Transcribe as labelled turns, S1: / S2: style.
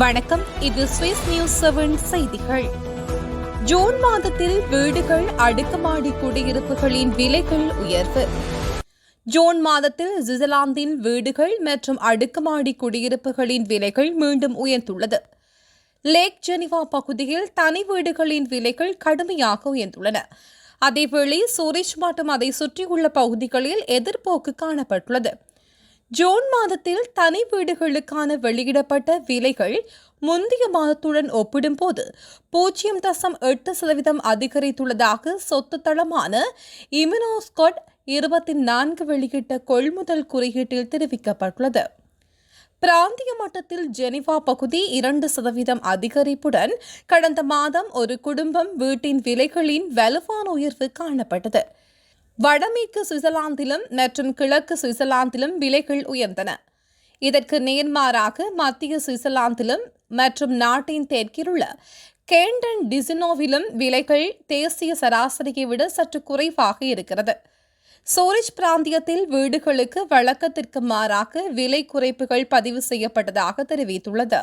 S1: வணக்கம் இது Swiss news seven செய்திகள். ஜூன் மாதத்தில் வீடுகள் அடுக்குமாடி குடியிருப்புகளின் விலைகள் உயர்வு. ஜூன் மாதத்தில் சுவிட்சர்லாந்தின் வீடுகள் மற்றும் அடுக்குமாடி குடியிருப்புகளின் விலைகள் மீண்டும் உயர்ந்துள்ளது. லேக் ஜெனிவா பகுதியில் தனி வீடுகளின் விலைகள் கடுமையாக உயர்ந்துள்ளன. அதேவேளை சூரிச் மற்றும் அதை சுற்றியுள்ள பகுதிகளில் எதிர்போக்கு காணப்பட்டுள்ளது. ஜூன் மாதத்தில் தனி வீடுகளுக்கான வெளியிடப்பட்ட விலைகள் முந்தைய மாதத்துடன் ஒப்பிடும்போது பூஜ்ஜியம் தசம் எட்டு சதவீதம் அதிகரித்துள்ளதாக சொத்து தளமான இமினோஸ்காட் இருபத்தி நான்கு வெளியிட்ட கொள்முதல் குறியீட்டில் தெரிவிக்கப்பட்டுள்ளது. பிராந்திய மட்டத்தில் ஜெனிவா பகுதி இரண்டு சதவீதம் அதிகரிப்புடன் கடந்த மாதம் ஒரு குடும்பம் வீட்டின் விலைகளின் வலுவான உயர்வு காணப்பட்டது. வடமேற்கு சுவிட்சர்லாந்திலும் மற்றும் கிழக்கு சுவிட்சர்லாந்திலும் விலைகள் உயர்ந்தன. இதற்கு நேர்மாறாக மத்திய சுவிட்சர்லாந்திலும் மற்றும் நாட்டின் தெற்கிலுள்ள கேண்டன் டிசினோவிலும் விலைகள் தேசிய சராசரியை விட சற்று குறைவாக இருக்கிறது. சோரிஷ் பிராந்தியத்தில் வீடுகளுக்கு வழக்கத்திற்கு மாறாக விலை குறைப்புகள் பதிவு செய்யப்பட்டதாக தெரிவித்துள்ளது.